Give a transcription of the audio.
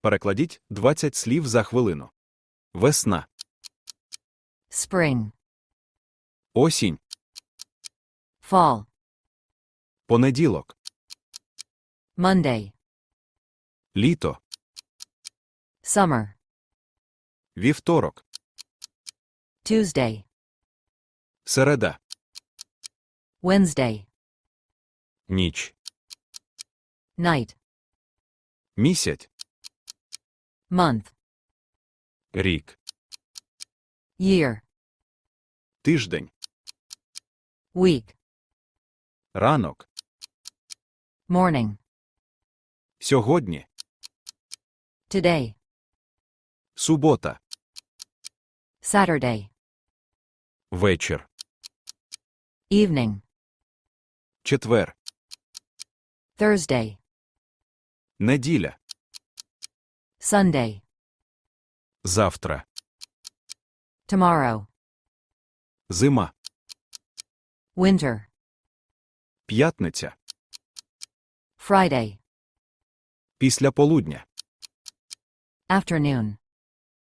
Перекладіть 20 слів за хвилину. Весна, spring, осінь, fall, понеділок, Monday, літо, summer, вівторок, Tuesday, середа, Wednesday, ніч, night, місяць, month, рік, year, тиждень, week, ранок, morning, сьогодні, today, субота, Saturday, вечір, evening, четвер, Thursday, неділя, Sunday, завтра, tomorrow, зима, winter, п'ятниця, Friday, після полудня, afternoon,